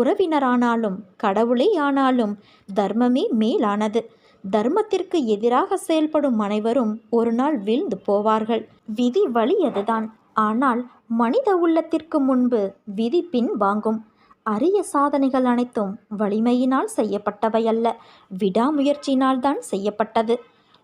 உறவினரானாலும் கடவுளே ஆனாலும் தர்மமே மேலானது. தர்மத்திற்கு எதிராக செயல்படும் அனைவரும் ஒரு நாள் வீழ்ந்து போவார்கள். விதி வழி அதுதான். ஆனால் மனித உள்ளத்திற்கு முன்பு விதி பின் வாங்கும். அரிய சாதனைகள் அனைத்தும் வலிமையினால் செய்யப்பட்டவை அல்ல விடாமுயற்சியினால் தான் செய்யப்பட்டது.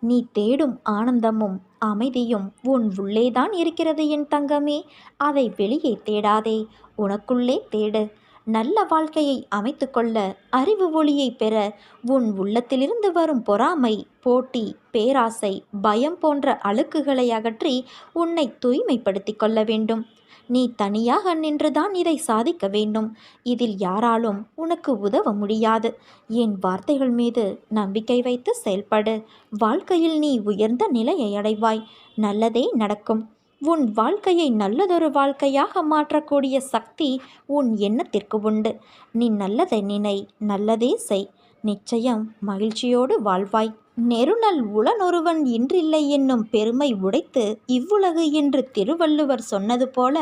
நீ தேடும் ஆனந்தமும் அமைதியும் உன் உள்ளேதான் இருக்கிறது என் தங்கமே. அதை வெளியே தேடாதே. உனக்குள்ளே தேடு. நல்ல வாழ்க்கையை அமைத்துக்கொள்ள அறிவு ஒளியை பெற உன் உள்ளத்திலிருந்து வரும் பொறாமை போட்டி பேராசை பயம் போன்ற அழுக்குகளை அகற்றி உன்னை தூய்மைப்படுத்திக் கொள்ள வேண்டும். நீ தனியாக நின்றுதான் இதை சாதிக்க வேண்டும். இதில் யாராலும் உனக்கு உதவ முடியாது. என் வார்த்தைகள் மீது நம்பிக்கை வைத்து செயல்படு. வாழ்க்கையில் நீ உயர்ந்த நிலையை அடைவாய். நல்லதே நடக்கும். உன் வாழ்க்கையை நல்லதொரு வாழ்க்கையாக மாற்றக்கூடிய சக்தி உன் எண்ணத்திற்கு உண்டு. நீ நல்லதை நினை நல்லதே செய். நிச்சயம் மகிழ்ச்சியோடு வாழ்வாய். நெருநல் உளனொருவன் இன்றில்லை என்னும் பெருமை உடைத்து இவ்வுலகு என்று திருவள்ளுவர் சொன்னது போல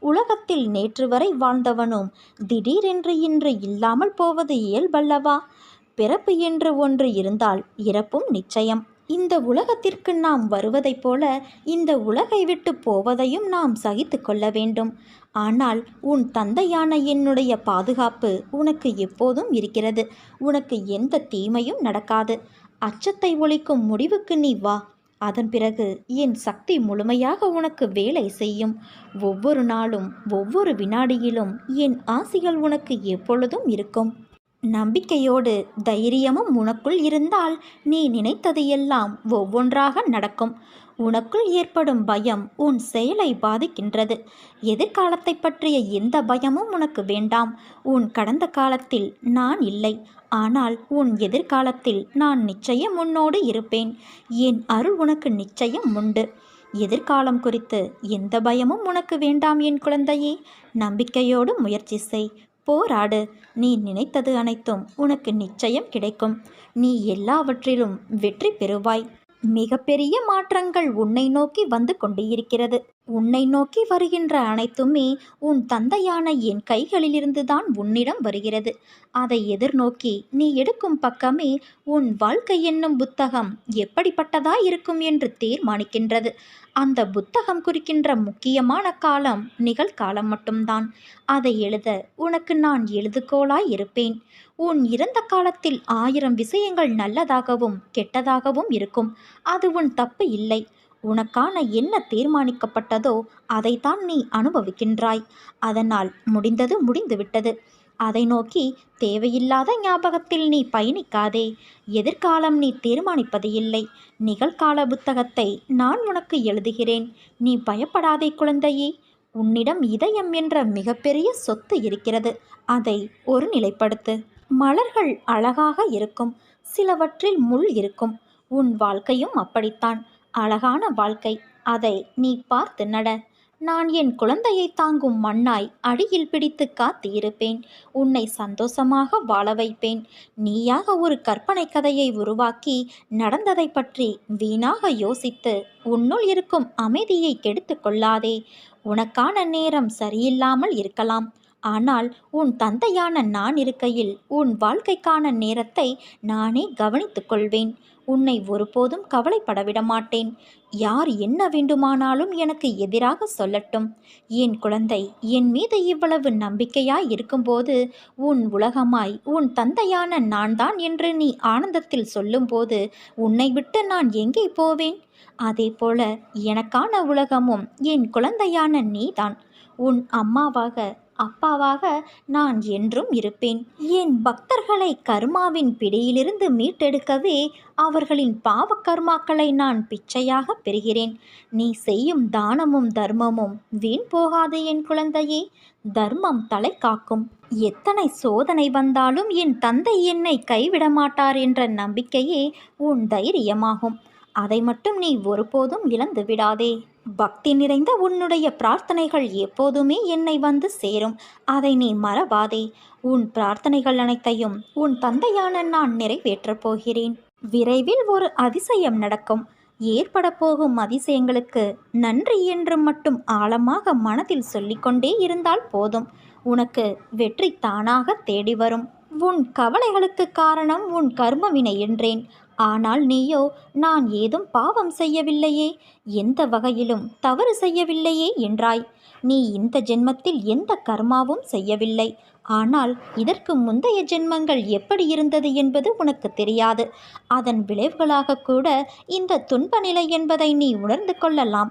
உலகத்தில் நேற்று வரை வாழ்ந்தவனும் திடீரென்று இன்று இல்லாமல் போவது இயல்பல்லவா? பிறப்பு என்று ஒன்று இருந்தால் இறப்பும் நிச்சயம். இந்த உலகத்திற்கு நாம் வருவதைப் போல இந்த உலகை விட்டு போவதையும் நாம் சகித்து கொள்ள வேண்டும். ஆனால் உன் தந்தையான என்னுடைய பாதுகாப்பு உனக்கு எப்போதும் இருக்கிறது. உனக்கு எந்த தீமையும் நடக்காது. அச்சத்தை ஒழிக்கும் முடிவுக்கு நீ வா. அதன் பிறகு என் சக்தி முழுமையாக உனக்கு வேலை செய்யும். ஒவ்வொரு நாளும் ஒவ்வொரு வினாடியிலும் என் ஆசிகள் உனக்கு எப்பொழுதும் இருக்கும். நம்பிக்கையோடு தைரியமும் உனக்குள் இருந்தால் நீ நினைத்தது எல்லாம் ஒவ்வொன்றாக நடக்கும். உனக்குள் ஏற்படும் பயம் உன் செயலை பாதிக்கின்றது. எதிர்காலத்தை பற்றிய எந்த பயமும் உனக்கு வேண்டாம். உன் கடந்த காலத்தில் நான் இல்லை. ஆனால் உன் எதிர்காலத்தில் நான் நிச்சயம் உன்னோடு இருப்பேன். என் அருள் உனக்கு நிச்சயம் உண்டு. எதிர்காலம் குறித்து எந்த பயமும் உனக்கு வேண்டாம் என் குழந்தையே. நம்பிக்கையோடு முயற்சி செய். போராடு. நீ நினைத்தது அனைத்தும் உனக்கு நிச்சயம் கிடைக்கும். நீ எல்லாவற்றிலும் வெற்றி பெறுவாய். மிகப்பெரிய மாற்றங்கள் உன்னை நோக்கி வந்து கொண்டிருக்கிறது. உன்னை நோக்கி வருகின்ற அனைத்துமே உன் தந்தையான என் கைகளிலிருந்து தான் உன்னிடம் வருகிறது. அதை எதிர்நோக்கி நீ எடுக்கும் பக்கமே உன் வாழ்க்கை என்னும் புத்தகம் எப்படிப்பட்டதா இருக்கும் என்று தீர்மானிக்கின்றது. அந்த புத்தகம் குறிக்கின்ற முக்கியமான காலம் நிகழ்காலம் மட்டும்தான். அதை எழுத உனக்கு நான் எழுதுகோளாய் இருப்பேன். உன் இறந்த காலத்தில் ஆயிரம் விஷயங்கள் நல்லதாகவும் கெட்டதாகவும் இருக்கும். அது உன் தப்பு இல்லை. உனக்கான என்ன தீர்மானிக்கப்பட்டதோ அதைத்தான் நீ அனுபவிக்கின்றாய். அதனால் முடிந்தது முடிந்துவிட்டது. அதை நோக்கி தேவையில்லாத ஞாபகத்தில் நீ பயணிக்காதே. எதிர்காலம் நீ தீர்மானிப்பது இல்லை. நிகழ்கால புத்தகத்தை நான் உனக்கு எழுதுகிறேன். நீ பயப்படாதே குழந்தையே. உன்னிடம் இதயம் என்ற மிகப்பெரிய சொத்து இருக்கிறது. அதை ஒரு நிலைப்படுத்து. மலர்கள் அழகாக இருக்கும். சிலவற்றில் முள் இருக்கும். உன் வாழ்க்கையும் அப்படித்தான். அழகான வாழ்க்கை. அதை நீ பார்த்து நட. நான் என் குழந்தையை தாங்கும் மண்ணாய் அடியில் பிடித்து காத்து இருப்பேன் உன்னை சந்தோஷமாக வாழ வைப்பேன். நீயாக ஒரு கற்பனை கதையை உருவாக்கி நடந்ததை பற்றி வீணாக யோசித்து உன்னுள் இருக்கும் அமைதியை கெடுத்து கொள்ளாதே. உனக்கான நேரம் சரியில்லாமல் இருக்கலாம். ஆனால் உன் தந்தையான நான் இருக்கையில் உன் வாழ்க்கைக்கான நேரத்தை நானே கவனித்துக் கொள்வேன். உன்னை ஒருபோதும் கவலைப்பட விடமாட்டேன். யார் என்ன வேண்டுமானாலும் எனக்கு எதிராக சொல்லட்டும். என் குழந்தை என் மீது இவ்வளவு நம்பிக்கையாய் இருக்கும்போது உன் உலகமாய் உன் தந்தையான நான் தான் என்று நீ ஆனந்தத்தில் சொல்லும்போது உன்னை விட்டு நான் எங்கே போவேன்? அதே போல எனக்கான உலகமும் என் குழந்தையான நீதான். உன் அம்மாவாக அப்பாவாக நான் என்றும் இருப்பேன். என் பக்தர்களை கர்மாவின் பிடியிலிருந்து மீட்டெடுக்கவே அவர்களின் பாவ கர்மாக்களை நான் பிச்சையாக பெறுகிறேன். நீ செய்யும் தானமும் தர்மமும் வீண் போகாது என் குழந்தையே. தர்மம் தலை காக்கும். எத்தனை சோதனை வந்தாலும் என் தந்தை என்னை கைவிட மாட்டார் என்ற நம்பிக்கையே உன் தைரியமாகும். அதை மட்டும் நீ ஒருபோதும் இழந்து விடாதே பக்தி நிறைந்த உன்னுடைய பிரார்த்தனைகள் எப்போதுமே என்னை வந்து சேரும். அதை நீ மறவாதே. உன் பிரார்த்தனைகள் அனைத்தையும் உன் தந்தையான நான் நிறைவேற்றப் போகிறேன். விரைவில் ஒரு அதிசயம் நடக்கும். ஏற்பட போகும் அதிசயங்களுக்கு நன்றி என்று மட்டும் ஆழமாக மனதில் சொல்லிக்கொண்டே இருந்தால் போதும். உனக்கு வெற்றி தானாக தேடி வரும் உன் கவலைகளுக்கு காரணம் உன் கர்மவினை என்றேன். ஆனால் நீயோ நான் ஏதும் பாவம் செய்யவில்லையே? எந்த வகையிலும் தவறு செய்யவில்லையே என்றாய். நீ இந்த ஜென்மத்தில் எந்த கர்மாவும் செய்யவில்லை. ஆனால் இதற்கு முந்தைய ஜென்மங்கள் எப்படி இருந்தது என்பது உனக்கு தெரியாது. அதன் விளைவுகளாக கூட இந்த துன்ப நிலை என்பதை நீ உணர்ந்து கொள்ளலாம்.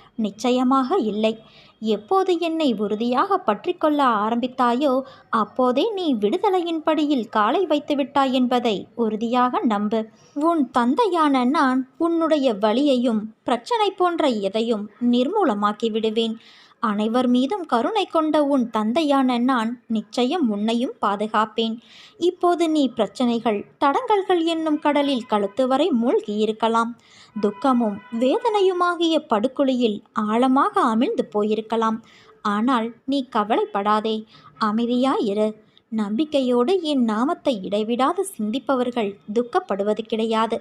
நிச்சயமாக இல்லை. எப்போது என்னை உறுதியாக பற்றிக்கொள்ள ஆரம்பித்தாயோ அப்போதே நீ விடுதலையின் படியில் காலை வைத்துவிட்டாய் என்பதை உறுதியாக நம்பு. உன் தந்தையான நான் உன்னுடைய வழியையும் பிரச்சனை போன்ற எதையும் நிர்மூலமாக்கி விடுவேன். அனைவர் மீதும் கருணை கொண்ட உன் தந்தையான நான் நிச்சயம் உன்னையும் பாதுகாப்பேன். இப்போது நீ பிரச்சனைகள் தடங்கல்கள் என்னும் கடலில் கழுத்து வரை மூழ்கியிருக்கலாம். துக்கமும் வேதனையுமாகிய படுகுழியில் ஆழமாக அமிழ்ந்து போயிருக்கலாம். ஆனால் நீ கவலைப்படாதே அமைதியாயிரு. நம்பிக்கையோடு என் நாமத்தை இடைவிடாது சிந்திப்பவர்கள் துக்கப்படுவது கிடையாது.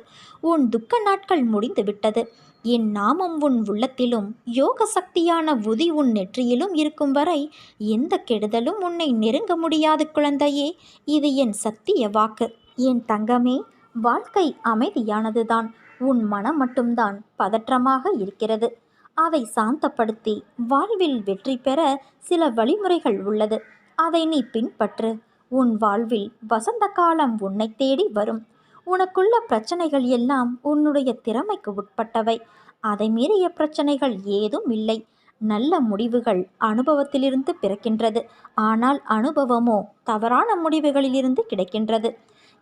உன் துக்க நாட்கள் முடிந்து விட்டது என் நாமம் உன் உள்ளத்திலும் யோக சக்தியான உதி உன் நெற்றியிலும் இருக்கும் வரை எந்த கெடுதலும் உன்னை நெருங்க முடியாது குழந்தையே. இது என் சத்திய வாக்கு. என் தங்கமே வாழ்க்கை அமைதியானதுதான். உன் மனம் மட்டும்தான் பதற்றமாக இருக்கிறது. அதை சாந்தப்படுத்தி வாழ்வில் வெற்றி பெற சில வழிமுறைகள் உள்ளது. அதை நீ பின்பற்று. உன் வாழ்வில் வசந்த காலம் உன்னை தேடி வரும். உனக்குள்ள பிரச்சனைகள் எல்லாம் உன்னுடைய திறமைக்கு உட்பட்டவை. அதை மீறிய பிரச்சனைகள் ஏதும் இல்லை. நல்ல முடிவுகள் அனுபவத்திலிருந்து பிறக்கின்றது. ஆனால் அனுபவமோ தவறான முடிவுகளிலிருந்து கிடைக்கின்றது.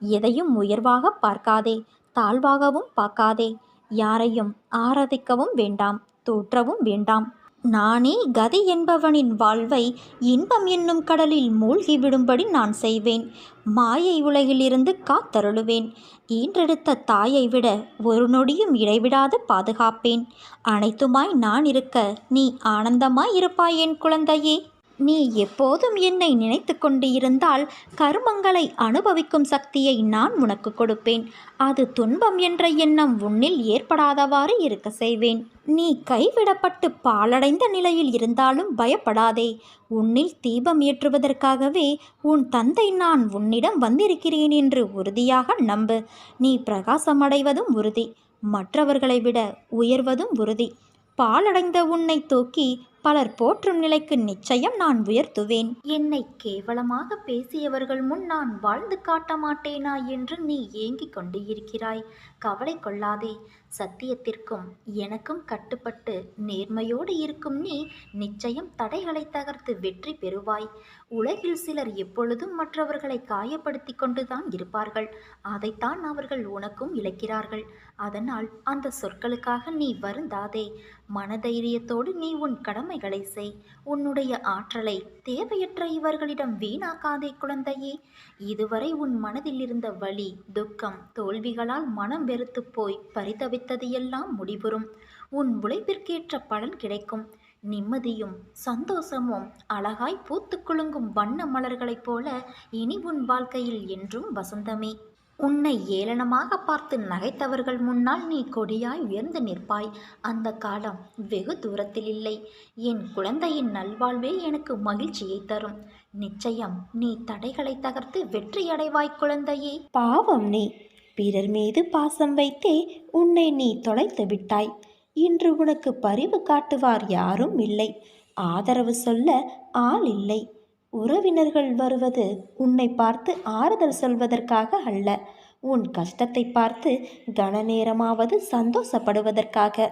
எதையும் உயர்வாக பார்க்காதே தாழ்வாகவும் பார்க்காதே. யாரையும் ஆராதிக்கவும் வேண்டாம் தோற்றவும் வேண்டாம். நானே கதி என்பவனின் வாழ்வை இன்பம் என்னும் கடலில் மூழ்கி விடும்படி நான் செய்வேன். மாயை உலகிலிருந்து காத்தருளுவேன். ஈன்றெடுத்த தாயை விட ஒரு நொடியும் இடைவிடாது பாதுகாப்பேன். அனைத்துமாய் நான் இருக்க நீ ஆனந்தமாய் இருப்பாய் என் குழந்தையே. நீ எப்போதும் என்னை நினைத்து கொண்டு இருந்தால் கருமங்களை அனுபவிக்கும் சக்தியை நான் உனக்கு கொடுப்பேன். அது துன்பம் என்ற எண்ணம் உன்னில் ஏற்படாதவாறு இருக்க செய்வேன். நீ கைவிடப்பட்டு பாலடைந்த நிலையில் இருந்தாலும் பயப்படாதே. உன்னில் தீபம் ஏற்றுவதற்காகவே உன் தந்தை நான் உன்னிடம் வந்திருக்கிறேன் என்று உறுதியாக நம்பு. நீ பிரகாசமடைவதும் உறுதி. மற்றவர்களை விட உயர்வதும் உறுதி. பாலடைந்த உன்னை தூக்கி பலர் போற்றும் நிலைக்கு நிச்சயம் நான் உயர்த்துவேன். என்னை கேவலமாக பேசியவர்கள் முன் நான் வாழ்ந்து காட்ட மாட்டேனா என்று நீ ஏங்கிக் கொண்டு இருக்கிறாய். கவலை கொள்ளாதே. சத்தியத்திற்கும் எனக்கும் கட்டுப்பட்டு நேர்மையோடு இருக்கும் நீ நிச்சயம் தடைகளை தகர்த்து வெற்றி பெறுவாய். உலகில் சிலர் எப்பொழுதும் மற்றவர்களை காயப்படுத்தி கொண்டுதான் இருப்பார்கள். அதைத்தான் அவர்கள் உனக்கும் இழக்கிறார்கள். அதனால் அந்த சொற்களுக்காக நீ வருந்தாதே. மனதைரியத்தோடு நீ உன் கடமைகளை செய். உன்னுடைய ஆற்றலை தேவையற்ற இவர்களிடம் வீணாக்காதே குழந்தையே. இதுவரை உன் மனதில் இருந்த வலி துக்கம் தோல்விகளால் மனம் வெறுத்து போய் உழைத்தது எல்லாம் முடிவுறும் உன் உழைப்பிற்கேற்ற பலன் கிடைக்கும். நிம்மதியும் சந்தோஷமும் அழகாய் பூத்து குலுங்கும் வண்ண மலர்களைப் போல இனி உன் வாழ்க்கையில் என்றும் வசந்தமே. உன்னை ஏளனமாக பார்த்து நகைத்தவர்கள் முன்னால் நீ கொடியாய் உயர்ந்து நிற்பாய். அந்த காலம் வெகு தூரத்தில் இல்லை. என் குழந்தையின் நல்வாழ்வே எனக்கு மகிழ்ச்சியை தரும். நிச்சயம் நீ தடைகளை தகர்த்து வெற்றியடைவாய் குழந்தையே. பாவம் நீ. பிறர் மீது பாசம் வைத்தே உன்னை நீ தொலைத்து விட்டாய். இன்று உனக்கு பரிவு காட்டுவார் யாரும் இல்லை. ஆதரவு சொல்ல ஆள் இல்லை. உறவினர்கள் வருவது உன்னை பார்த்து ஆறுதல் சொல்வதற்காக அல்ல. உன் கஷ்டத்தை பார்த்து கனநேரமாவது சந்தோஷப்படுவதற்காக.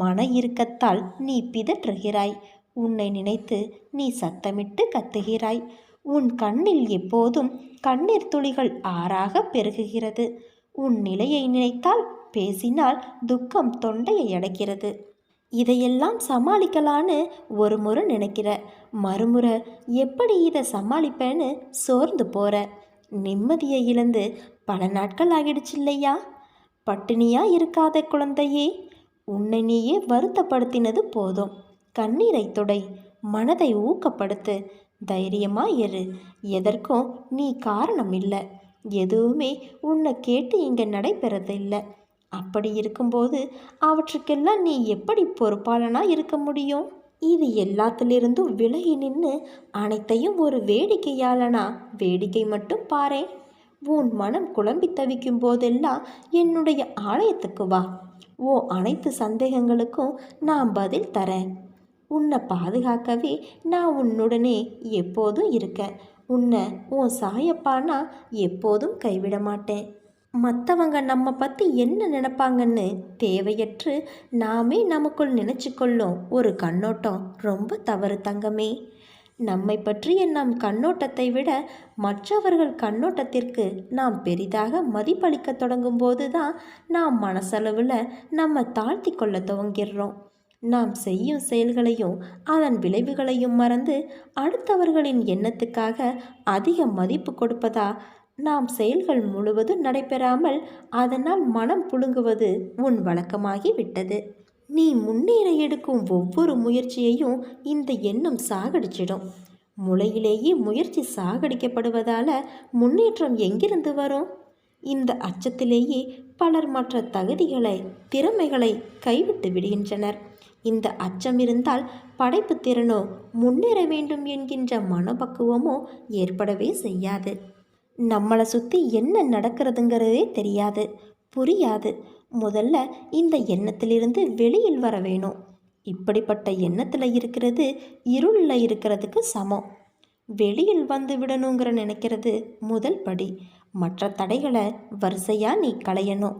மன இறுக்கத்தால் நீ பிதற்றுகிறாய். உன்னை நினைத்து நீ சத்தமிட்டு கத்துகிறாய். உன் கண்ணில் எப்போதும் கண்ணீர் துளிகள் ஆறாக பெருகுகிறது. உன் நிலையை நினைத்தால் பேசினால் துக்கம் தொண்டையை அடைக்கிறது. இதையெல்லாம் சமாளிக்கலான்னு ஒரு முறை நினைக்கிற. மறுமுறை எப்படி இதை சமாளிப்பேன்னு சோர்ந்து போற. நிம்மதியை இழந்து பல நாட்கள் ஆகிடுச்சு இல்லையா? பட்டினியா இருக்காத குழந்தையே. உன்னை நீயே வருத்தப்படுத்தினது போதும். கண்ணீரை துடை மனதை ஊக்கப்படுத்து. தைரியமாக இரு. எதற்கும் நீ காரணம் இல்லை. எதுவுமே உன்னை கேட்டு இங்கே நடைபெறதில்லை. அப்படி இருக்கும்போது அவற்றுக்கெல்லாம் நீ எப்படி பொறுப்பாளனா இருக்க முடியும்? இது எல்லாத்திலிருந்தும் விலகி நின்று அனைத்தையும் ஒரு வேடிக்கையாளனா? வேடிக்கை மட்டும் பாரேன் உன் மனம் குழம்பி தவிக்கும் போதெல்லாம் என்னுடைய ஆலயத்துக்கு வா. ஓ அனைத்து சந்தேகங்களுக்கும் நான் பதில் தரேன். உன்னை பாதுகாக்கவே நான் உன்னுடனே எப்போதும் இருக்கேன். உன்னை உன் சாயப்பானா எப்போதும் கைவிட மாட்டேன். மற்றவங்க நம்ம பற்றி என்ன நினைப்பாங்கன்னு தேவையற்று நாமே நமக்குள் நினச்சிக்கொள்ளும் ஒரு கண்ணோட்டம். ரொம்ப தவறு தங்கமே. நம்மை பற்றிய நம் கண்ணோட்டத்தை விட மற்றவர்கள் கண்ணோட்டத்திற்கு நாம் பெரிதாக மதிப்பளிக்க தொடங்கும் போது தான் நாம் மனசளவில் நம்ம தாழ்த்தி கொள்ள துவங்கிடுறோம். நாம் செய்யும் செயல்களையும் அதன் விளைவுகளையும் மறந்து அடுத்தவர்களின் எண்ணத்துக்காக அதிக மதிப்பு கொடுப்பதா? நாம் செயல்கள் முழுவதும் நடைபெறாமல் அதனால் மனம் புழுங்குவது உன் வழக்கமாகி விட்டது நீ முன்னேற எடுக்கும் ஒவ்வொரு முயற்சியையும் இந்த எண்ணம் சாகடிச்சிடும். முளையிலேயே முயற்சி சாகடிக்கப்படுவதால முன்னேற்றம் எங்கிருந்து வரும்? இந்த அச்சத்திலேயே பலர் மற்ற தகுதிகளை திறமைகளை கைவிட்டு விடுகின்றனர். இந்த அச்சம் இருந்தால் படைப்பு திறனோ முன்னேற வேண்டும் என்கின்ற மனப்பக்குவமோ ஏற்படவே செய்யாது. நம்மளை சுற்றி என்ன நடக்கிறதுங்கிறதே தெரியாது புரியாது. முதல்ல இந்த எண்ணத்திலிருந்து வெளியில் வர வேணும். இப்படிப்பட்ட எண்ணத்தில் இருக்கிறது இருளில் இருக்கிறதுக்கு சமம். வெளியில் வந்து விடணுங்கிற நினைக்கிறது முதல் படி. மற்ற தடைகளை வரிசையாக நீ களையணும்.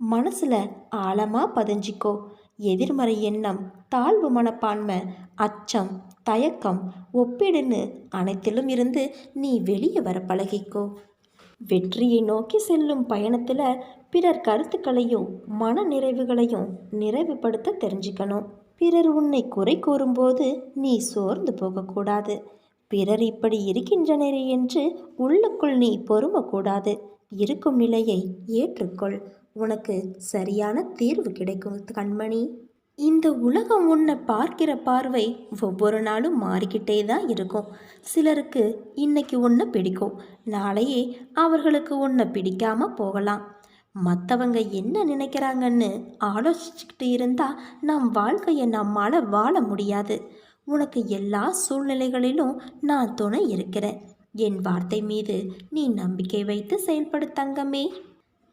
மனசில் ஆழமாக பதிஞ்சிக்கோ. எதிர்மறை எண்ணம் தாழ்வு மனப்பான்மை அச்சம் தயக்கம் ஒப்பீடுன்னு அனைத்திலும் இருந்து நீ வெளியே வர பழகிக்கோ. வெற்றியை நோக்கி செல்லும் பயணத்தில் பிறர் கருத்துக்களையும் மன நிறைவுகளையும் நிறைவுபடுத்த தெரிஞ்சுக்கணும். பிறர் உன்னை குறை கூறும்போது நீ சோர்ந்து போகக்கூடாது. பிறர் இப்படி இருக்கின்றனரே என்று உள்ளுக்குள் நீ பொறுமக்கூடாது. இருக்கும் நிலையை ஏற்றுக்கொள். உனக்கு சரியான தீர்வு கிடைக்கும் கண்மணி. இந்த உலகம் உன்னை பார்க்கிற பார்வை ஒவ்வொரு நாளும் மாறிக்கிட்டே தான் இருக்கும். சிலருக்கு இன்னைக்கு உன்னை பிடிக்கும் நாளையே அவர்களுக்கு உன்னை பிடிக்காமல் போகலாம். மற்றவங்க என்ன நினைக்கிறாங்கன்னு ஆலோசிச்சுக்கிட்டு இருந்தால் நம் வாழ்க்கையை நம்மால் வாழ முடியாது. உனக்கு எல்லா சூழ்நிலைகளிலும் நான் துணை இருக்கிறேன். என் வார்த்தை மீது நீ நம்பிக்கை வைத்து செயல்படு தங்கமே.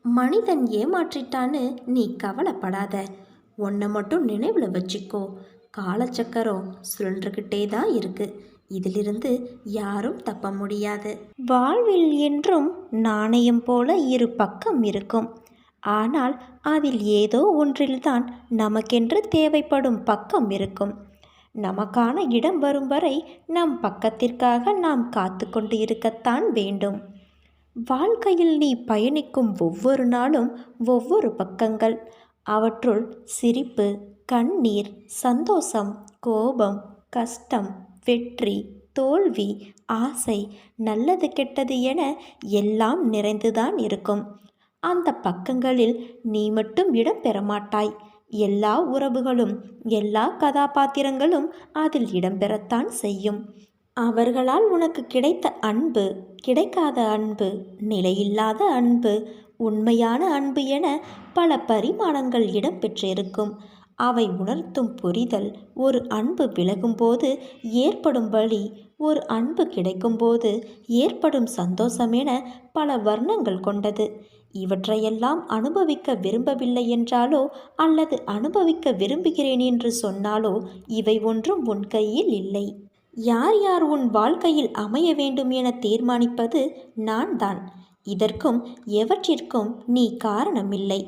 மனிதன் ஏமாற்றிட்டான்னு நீ கவலைப்படாத. உன்னை மட்டும் நினைவில் வச்சுக்கோ. காலச்சக்கரம் சுழன்றுக்கிட்டே தான் இருக்கு. இதிலிருந்து யாரும் தப்ப முடியாது. வாழ்வில் என்றும் நாணயம் போல இரு பக்கம் இருக்கும். ஆனால் அதில் ஏதோ ஒன்றில்தான் நமக்கென்று தேவைப்படும் பக்கம் இருக்கும். நமக்கான இடம் வரும் வரை நம் பக்கத்திற்காக நாம் காத்து கொண்டு இருக்கத்தான் வேண்டும். வாழ்க்கையில் நீ பயணிக்கும் ஒவ்வொரு நாளும் ஒவ்வொரு பக்கங்கள். அவற்றுள் சிரிப்பு கண்ணீர் சந்தோஷம் கோபம் கஷ்டம் வெற்றி தோல்வி ஆசை நல்லது கெட்டது என எல்லாம் நிறைந்துதான் இருக்கும். அந்த பக்கங்களில் நீ மட்டும் இடம் பெறமாட்டாய் எல்லா உறவுகளும் எல்லா கதாபாத்திரங்களும் அதில் இடம்பெறத்தான் செய்யும். அவர்களால் உனக்கு கிடைத்த அன்பு கிடைக்காத அன்பு நிலையில்லாத அன்பு உண்மையான அன்பு என பல பரிமாணங்கள் இடம்பெற்றிருக்கும். அவை உணர்த்தும் புரிதல் ஒரு அன்பு விலகும்போது ஏற்படும் வழி ஒரு அன்பு கிடைக்கும்போது ஏற்படும் சந்தோஷம் என பல வர்ணங்கள் கொண்டது. இவற்றையெல்லாம் அனுபவிக்க விரும்பவில்லை என்றாலோ அல்லது அனுபவிக்க விரும்புகிறேன் என்று சொன்னாலோ இவை ஒன்றும் உன் கையில் இல்லை. யார் யார் உன் வாழ்க்கையில் அமைய வேண்டும் என தீர்மானிப்பது நான் தான் இதற்கும் எவற்றிற்கும் நீ காரணமில்லை.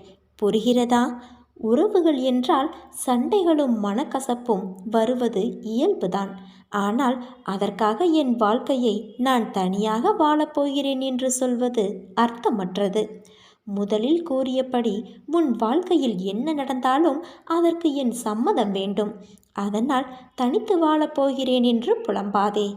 புரிகிறதா? உறவுகள் என்றால் சண்டைகளும் மனக்கசப்பும் வருவது இயல்புதான். ஆனால் அதற்காக என் வாழ்க்கையை நான் தனியாக வாழப்போகிறேன் என்று சொல்வது அர்த்தமற்றது. முதலில் கூறியபடி உன் வாழ்க்கையில் என்ன நடந்தாலும் அதற்கு என் சம்மதம் வேண்டும். அதனால் தனித்து வாழப் போகிறேன் என்று புலம்பாதே.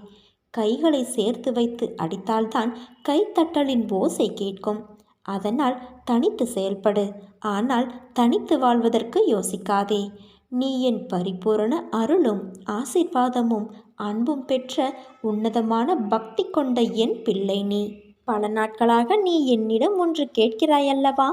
கைகளை சேர்த்து வைத்து அடித்தால்தான் கைத்தட்டலின் ஓசை கேட்கும். அதனால் தனித்து செயல்படு. ஆனால் தனித்து வாழ்வதற்கு யோசிக்காதே. நீ என் பரிபூரண அருளும் ஆசீர்வாதமும் அன்பும் பெற்ற உன்னதமான பக்தி கொண்ட என் பிள்ளை நீ. பல நாட்களாக நீ என்னிடம் ஒன்று கேட்கிறாயல்லவா?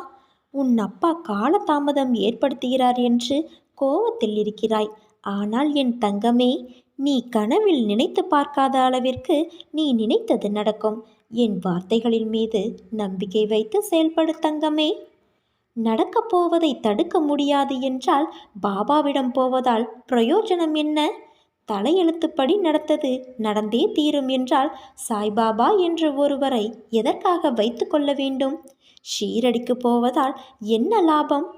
உன் அப்பா காலதாமதம் ஏற்படுத்துகிறார் என்று கோவத்தில் இருக்கிறாய். ஆனால் என் தங்கமே நீ கனவில் நினைத்து பார்க்காத அளவிற்கு நீ நினைத்தது நடக்கும். என் வார்த்தைகளின் மீது நம்பிக்கை வைத்து செயல்படு தங்கமே. நடக்கப் போவதை தடுக்க முடியாது என்றால் பாபாவிடம் போவதால் பிரயோஜனம் என்ன? தலையெழுத்துப்படி நடத்தது. நடந்தே தீரும் என்றால் சாய்பாபா என்ற ஒருவரை எதற்காக வைத்து கொள்ள வேண்டும்? ஷீரடிக்கு போவதால் என்ன லாபம்?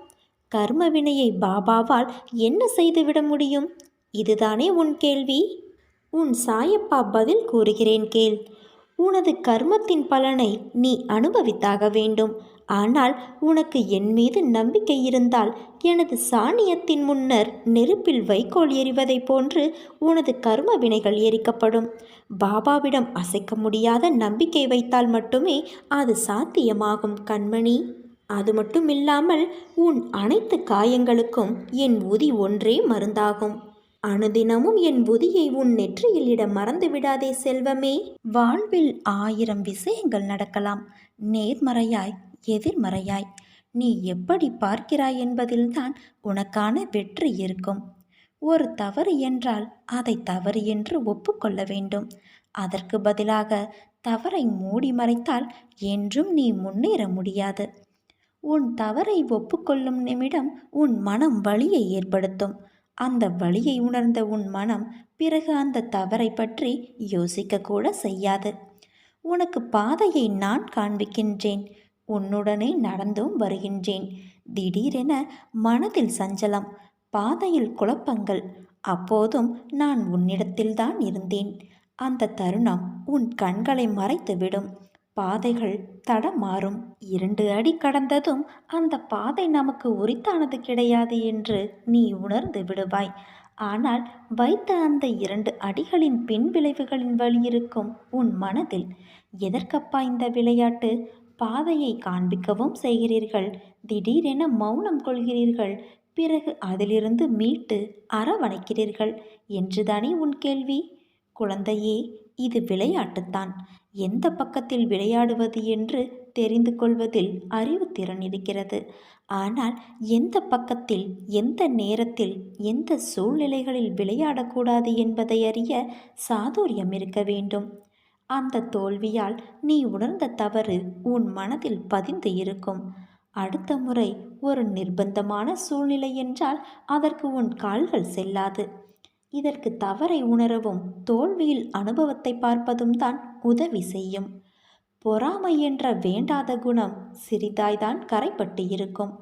கர்ம வினையை பாபாவால் என்ன செய்துவிட முடியும்? இதுதானே உன் கேள்வி? உன் சாயப்பா பதில் கூறுகிறேன் கேள். உனது கர்மத்தின் பலனை நீ அனுபவித்தாக வேண்டும். ஆனால் உனக்கு என் மீது நம்பிக்கை இருந்தால் எனது சாணியத்தின் முன்னர் நெருப்பில் வைக்கோல் எறிவதைப் போன்று உனது கர்ம வினைகள் எரிக்கப்படும். பாபாவிடம் அசைக்க முடியாத நம்பிக்கை வைத்தால் மட்டுமே அது சாத்தியமாகும் கண்மணி. அது மட்டும் இல்லாமல் உன் அனைத்து காயங்களுக்கும் என் உதி ஒன்றே மருந்தாகும். அனுதினமும் என் புதியை உன் நெற்றியில் இட மறந்து விடாதே செல்வமே. வாழ்வில் ஆயிரம் விஷயங்கள் நடக்கலாம். நேர்மறையாய் எதிர்மறையாய். நீ எப்படி பார்க்கிறாய் என்பதில்தான் உனக்கான வெற்றி இருக்கும். ஒரு தவறு என்றால் அதை தவறு என்று ஒப்புக்கொள்ள வேண்டும். அதற்கு பதிலாக தவறை மூடி மறைத்தால் என்றும் நீ முன்னேற முடியாது. உன் தவறை ஒப்புக்கொள்ளும் நிமிடம் உன் மனம் வலியை ஏற்படுத்தும். அந்த வழியை உணர்ந்த உன் மனம் பிறகு அந்த தவறை பற்றி யோசிக்க கூட செய்யாது. உனக்கு பாதையை நான் காண்பிக்கின்றேன். உன்னுடனே நடந்தும் வருகின்றேன். திடீரென மனதில் சஞ்சலம் பாதையில் குழப்பங்கள். அப்போதும் நான் உன்னிடத்தில்தான் இருந்தேன். அந்த தருணம் உன் கண்களை மறைத்துவிடும் பாதைகள் தடமாறும் இரண்டு அடி கடந்ததும் அந்த பாதை நமக்கு உரித்தானது கிடையாது என்று நீ உணர்ந்து விடுவாய். ஆனால் வைத்த அந்த இரண்டு அடிகளின் பின் விளைவுகளின் வழி இருக்கும் உன் மனதில் எதற்கப்பா இந்த விளையாட்டு? பாதையை காண்பிக்கவும் செய்கிறீர்கள். திடீரென மௌனம் கொள்கிறீர்கள். பிறகு அதிலிருந்து மீட்டு அரவணைக்கிறீர்கள். என்றுதானே உன் கேள்வி? குழந்தையே இது விளையாட்டுத்தான். எந்த பக்கத்தில் விளையாடுவது என்று தெரிந்து கொள்வதில் அறிவுத்திறன் இருக்கிறது. ஆனால் எந்த பக்கத்தில் எந்த நேரத்தில் எந்த சூழ்நிலைகளில் விளையாடக்கூடாது என்பதை அறிய சாதுரியம் இருக்க வேண்டும். அந்த தோல்வியால் நீ உணர்ந்த தவறு உன் மனதில் பதிந்து இருக்கும். அடுத்த முறை ஒரு நிர்பந்தமான சூழ்நிலை என்றால் அதற்கு உன் கால்கள் செல்லாது. இதற்கு தவறை உணரவும் தோல்வியில் அனுபவத்தை பார்ப்பதும் தான் உதவி செய்யும். பொறாமை என்ற வேண்டாத குணம் சிறிதாய்தான் கரைப்பட்டு இருக்கும்.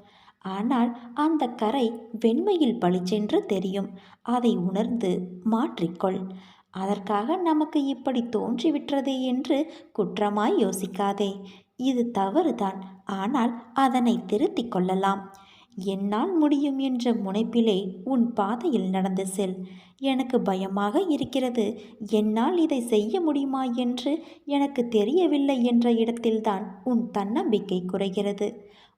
ஆனால் அந்த கரை வெண்மையில் பளிச்சென்று தெரியும். அதை உணர்ந்து மாற்றிக்கொள். அதற்காக நமக்கு இப்படி தோன்றிவிட்டதே என்று குற்றமாய் யோசிக்காதே. இது தவறுதான். ஆனால் அதனை திருத்திக் கொள்ளலாம். என்னால் முடியும் என்ற முனைப்பிலே உன் பாதையில் நடந்து செல். எனக்கு பயமாக இருக்கிறது. என்னால் இதை செய்ய முடியுமா என்று எனக்கு தெரியவில்லை என்ற இடத்தில்தான் உன் தன்னம்பிக்கை குறைகிறது.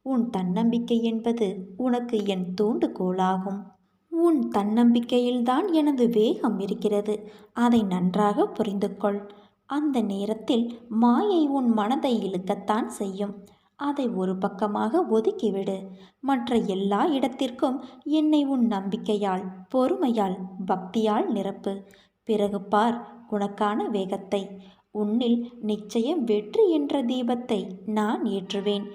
உன் தன்னம்பிக்கை என்பது உனக்கு என் தூண்டுகோலாகும். உன் தன்னம்பிக்கையில்தான் எனது வேகம் இருக்கிறது. அதை நன்றாக புரிந்து கொள் அந்த நேரத்தில் மாயை உன் மனதை இழுக்கத்தான் செய்யும். அதை ஒரு பக்கமாக ஒதுக்கிவிடு. மற்ற எல்லா இடத்திற்கும் என்னை உன் நம்பிக்கையால் பொறுமையால் பக்தியால் நிரப்பு. பிறகு பார் உனக்கான வேகத்தை. உன்னில் நிச்சயம் வெற்றி என்ற தீபத்தை நான் ஏற்றுவேன்.